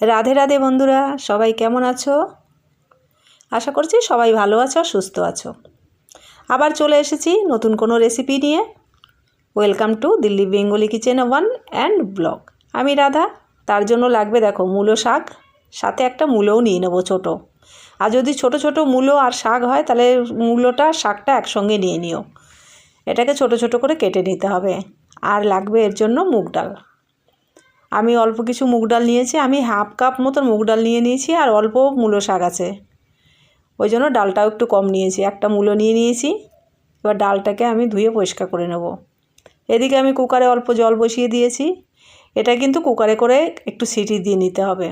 রাধে রাধে বন্ধুরা, সবাই কেমন আছো? আশা করছি সবাই ভালো আছো, সুস্থ আছো। আবার চলে এসেছি নতুন কোনো রেসিপি নিয়ে। Welcome to Delhi Bengali kitchen one and blog আমি রাধা, তার জন্য লাগবে দেখো মূলো শাক, সাথে একটা মূলোও নিয়ে নেব ছোটো। আর যদি ছোট ছোট মূলো আর শাক হয়, তাহলে মূলোটা, শাকটা একসঙ্গে নিয়ে নিও। এটাকে ছোট ছোট করে কেটে নিতে হবে। আর লাগবে এর জন্য মুগ ডাল। আমি অল্প কিছু মুগ ডাল নিয়েছি, আমি হাফ কাপ মতন মুগ ডাল নিয়ে নিয়েছি আর অল্প মূলো শাক আছে। ওই জন্য ডালটাও একটু কম নিয়েছি, একটা মূলো নিয়ে নিয়েছি। এবার ডালটাকে আমি ধুয়ে পরিষ্কার করে নেব। এদিকে আমি কুকারে অল্প জল বসিয়ে দিয়েছি। এটা কিন্তু কুকারে করে একটু সিটি দিয়ে নিতে হবে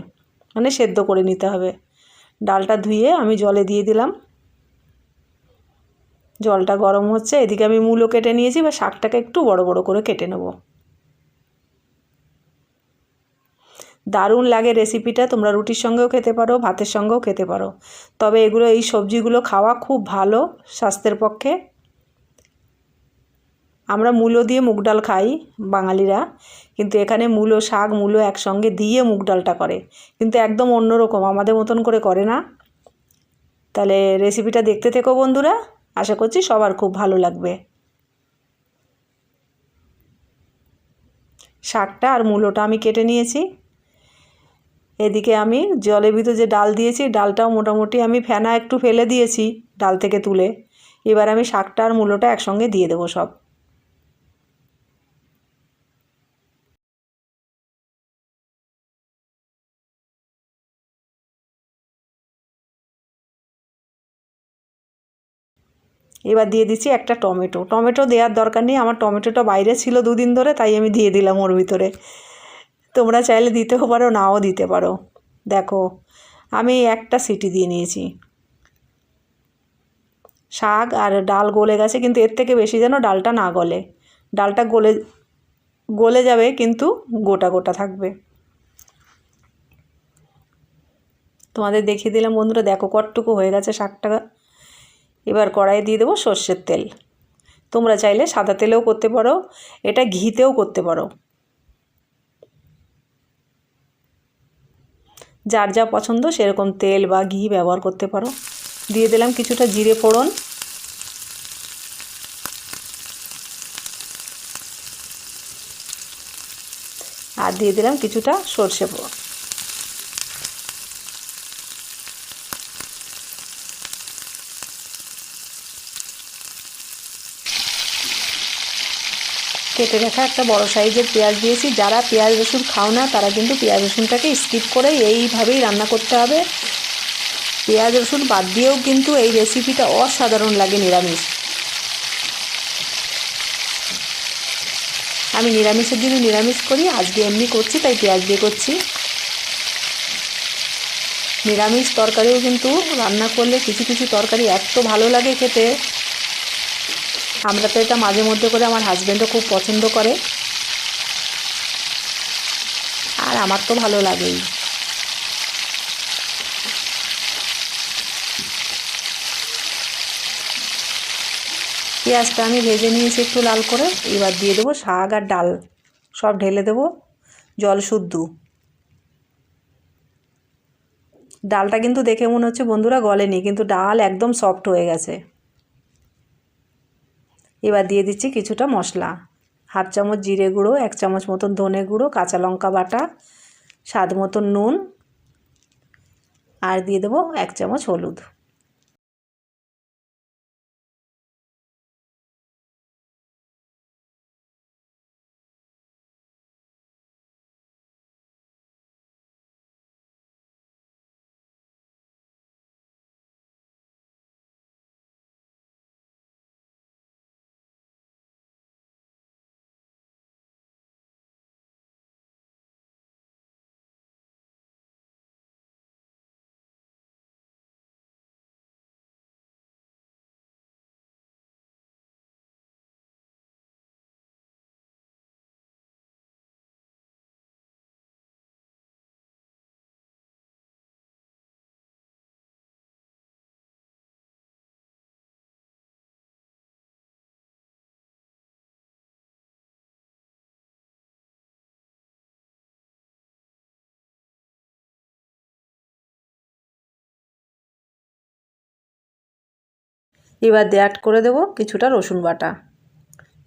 মানে সেদ্ধ করে নিতে হবে। ডালটা ধুয়ে আমি জলে দিয়ে দিলাম। জলটা গরম হচ্ছে, এদিকে আমি মূলো কেটে নিয়েছি বা শাকটাকে একটু বড় বড় করে কেটে নেব। দারুণ লাগে রেসিপিটা তোমরা রুটির সঙ্গেও খেতে পারো, ভাতের সঙ্গেও খেতে পারো। তবে এগুলো, এই সবজিগুলো খাওয়া খুব ভালো স্বাস্থ্যের পক্ষে। আমরা মূলো দিয়ে মুগ ডাল খাই, বাঙালিরা। কিন্তু এখানে মূলো, শাক, মূলো একসঙ্গে দিয়ে মুগ ডালটা করে। কিন্তু একদম অন্যরকম, আমাদের মতন করে করে না। তাহলে রেসিপিটা দেখতে থেকো বন্ধুরা। আশা করছি সবার খুব ভালো লাগবে। শাকটা আর মূলোটা আমি কেটে নিয়েছি। এদিকে আমি জলের ভিতরে যে ডাল দিয়েছি, ডালটাও মোটামুটি আমি ফেনা একটু ফেলে দিয়েছি ডাল থেকে তুলে। এবার আমি শাকটা আর মূলোটা একসঙ্গে দিয়ে দেবো সব। এবার দিয়ে দিচ্ছি একটা টমেটো। টমেটো দেওয়ার দরকার নেই, আমার টমেটোটা বাইরে ছিল দুদিন ধরে, তাই আমি দিয়ে দিলাম ওর ভিতরে। তোমরা চাইলে দিতেও পারো, নাও দিতে পারো। দেখো, আমি একটা সিটি দিয়ে নিয়েছি। শাক আর ডাল গলে গেছে, কিন্তু এর থেকে বেশি যেন ডালটা না গলে। ডালটা গলে গলে যাবে, কিন্তু গোটা গোটা থাকবে। তোমাদের দেখিয়ে দিলাম বন্ধুরা, দেখো কটটুকু হয়ে গেছে শাকটা। এবার কড়াইয়ে দিয়ে দেবো সর্ষের তেল। তোমরা চাইলে সাদা তেলেও করতে পারো, এটা ঘিতেও করতে পারো। যার যা পছন্দ সেরকম তেল বা ঘি ব্যবহার করতে পারো। দিয়ে দিলাম কিছুটা জিরে ফোড়ন। আর দিয়ে দিলাম কিছুটা সর্ষে ফোড়ন। কেটে রাখা একটা বড় সাইজের পেঁয়াজ দিয়েছি। যারা পেঁয়াজ রসুন খাও না, তারা কিন্তু পেঁয়াজ রসুনটাকে স্কিপ করে এইভাবেই রান্না করতে হবে। পেঁয়াজ রসুন বাদ দিয়েও কিন্তু এই রেসিপিটা অসাধারণ লাগে নিরামিষ। আমি নিরামিষের দিনে নিরামিষ করি, আজকে এমনি করছি, তাই পেঁয়াজ দিয়ে করছি। নিরামিষ তরকারিও কিন্তু রান্না করলে কিছু কিছু তরকারি এত ভালো লাগে খেতে। আমরা তো এটা মাঝে মধ্যে করে আমার হাজব্যান্ডও খুব পছন্দ করে। আর আমার তো ভালো লাগেই। পেঁয়াজটা আমি ভেজে নিয়েছি একটু লাল করে, এবার দিয়ে দেবো শাক আর ডাল। সব ঢেলে দেবো, জল শুদ্ধ। ডালটা কিন্তু দেখে মনে হচ্ছে বন্ধুরা গলেনি, কিন্তু ডাল একদম সফট হয়ে গেছে। এবার দিয়ে দিচ্ছি কিছুটা মশলা। হাফ চামচ জিরে গুঁড়ো, এক চামচ মতন ধনে গুঁড়ো, কাঁচা লঙ্কা বাটা, স্বাদ মতন নুন, আর দিয়ে দেবো এক চামচ হলুদ। এবার অ্যাড করে দেবো কিছুটা রসুন বাটা।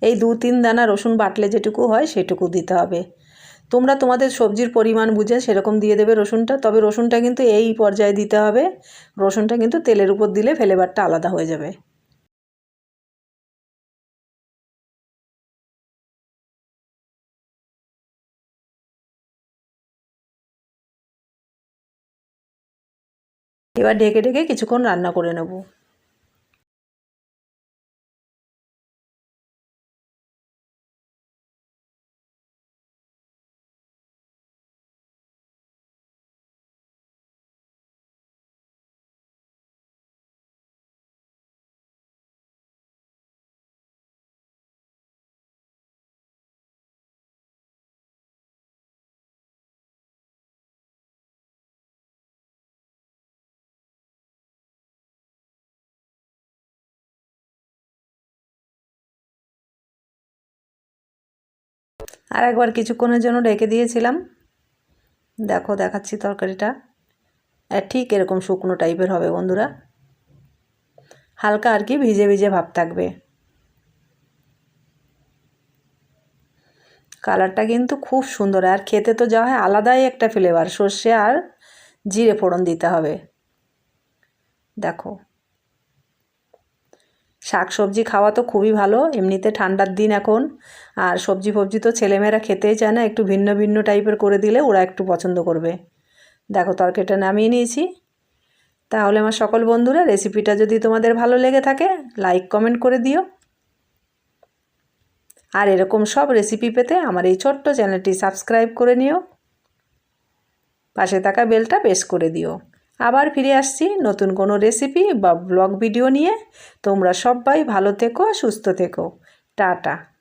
এই দু তিন দানা রসুন বাটলে যেটুকু হয় সেটুকু দিতে হবে। তোমরা তোমাদের সবজির পরিমাণ বুঝে সেরকম দিয়ে দেবে রসুনটা, তবে রসুনটা কিন্তু এই পর্যায়ে দিতে হবে। রসুনটা কিন্তু তেলের উপর দিলে ফ্লেভারটা আলাদা হয়ে যাবে। এবার ঢেকে ঢেকে কিছুক্ষণ রান্না করে নেব। আর একবার কিছুক্ষণের জন্য রেখে দিয়েছিলাম। দেখো, দেখাচ্ছি তরকারিটা। ঠিক এরকম শুকনো টাইপের হবে বন্ধুরা। হালকা আর কি ভিজে ভিজে ভাব থাকবে। কালারটা কিন্তু খুব সুন্দর। আর খেতে তো যা হয় আলাদাই একটা ফ্লেভার সর্ষে আর জিরে ফোড়ন দিতে হবে। দেখো শাক সবজি খাওয়া তো খুবই ভালো, এমনিতে ঠান্ডার দিন এখন। আর সবজি ফবজি তো ছেলেমেয়েরা খেতেই চায় না, একটু ভিন্ন ভিন্ন টাইপের করে দিলে ওরা একটু পছন্দ করবে। দেখো, তরকারিটা নামিয়ে নিয়েছি। তাহলে আমার সকল বন্ধুরা, রেসিপিটা যদি তোমাদের ভালো লেগে থাকে, লাইক, কমেন্ট করে দিও। আর এরকম সব রেসিপি পেতে আমার এই ছোট্ট চ্যানেলটি সাবস্ক্রাইব করে নিও। পাশে থাকা বেলটা প্রেস করে দিও। আবার ফিরে আসছি নতুন কোনো রেসিপি বা ব্লগ ভিডিও নিয়ে। তোমরা সবাই ভালো থেকো, সুস্থ থেকো। টাটা।